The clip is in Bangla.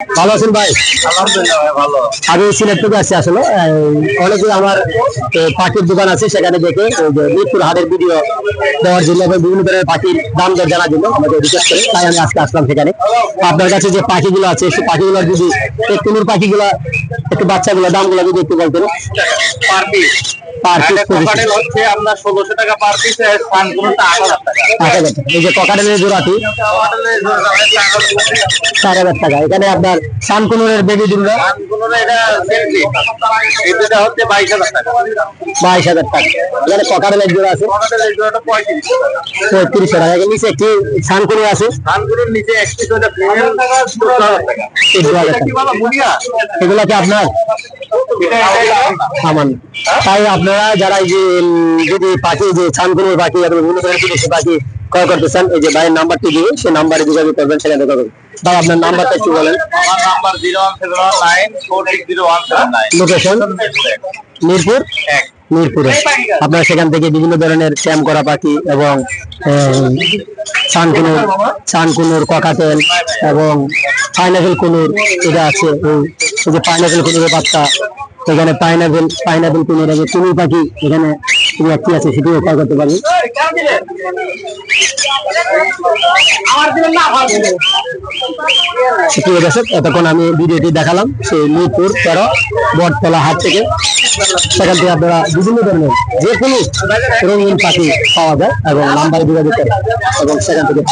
ভালো আছেন ভাই? আমি সিলেট থেকে আসছি আসলে অনেকে আমার পাখির দোকান আছে সেখানে দেখে মিরপুর হাটের ভিডিও দেওয়ার জন্য এবং বিভিন্ন ধরনের পাখির দাম দর জানার জন্য আমাকে রিকোয়েস্ট করে তাই আমি আজকে আসলাম সেখানে। আপনার কাছে যে পাখিগুলো আছে সেই পাখিগুলোর যদি একটু পাখিগুলো একটু বাচ্চাগুলো দামগুলো যদি একটু বলতেন। হাজার টাকা। এই যে ককাটেলের জোড়াটি চার হাজার টাকা। এখানে আপনার সানকুনুরের বেবি দুর্গা। বাইশ হাজার টাকা। এখানে ককাটেলের জোড়া আছে। পঁয়ত্রিশ টাকা। এখানে নিচে একটি সানকুনুর আছে। এক এগুলো কি আপনার তাই আপনারা যারা যে যদি পাখি যে ছানকুনুর পাখি বিভিন্ন ধরনের পাখি ক্রয় করতে চান এই যে ভাইয়ের নাম্বারটি দিয়ে সেই নাম্বারে যোগাযোগ করবেন সেখানে করবেন। ভাই আপনার নাম্বারটা একটু বলেন। লোকেশন মিরপুর? মিরপুরে। আপনারা সেখান থেকে বিভিন্ন ধরনের ক্যাম্প করা পাখি এবং ছানকুনুর ছানকুনুর ককাটেল এবং পাইনাপেল কুনুর এটা আছে। এই যে পাইনাপেল কুনুরের বাচ্চা এখানে পাইনাপেল পাইনাপেল কুনুর আছে কুনুর পাখি এখানে একটি আছে সেটি উপায় করতে পারবে। প্রিয় দর্শক এতক্ষণ আমি ভিডিওটি দেখালাম সেই মিরপুর তেরো বটতলা হাট থেকে। সেখান থেকে আপনারা বিভিন্ন ধরনের যে কোনো রঙিন পাখি পাওয়া যায় এবং নাম্বার যোগাযোগ করে এবং সেখান থেকে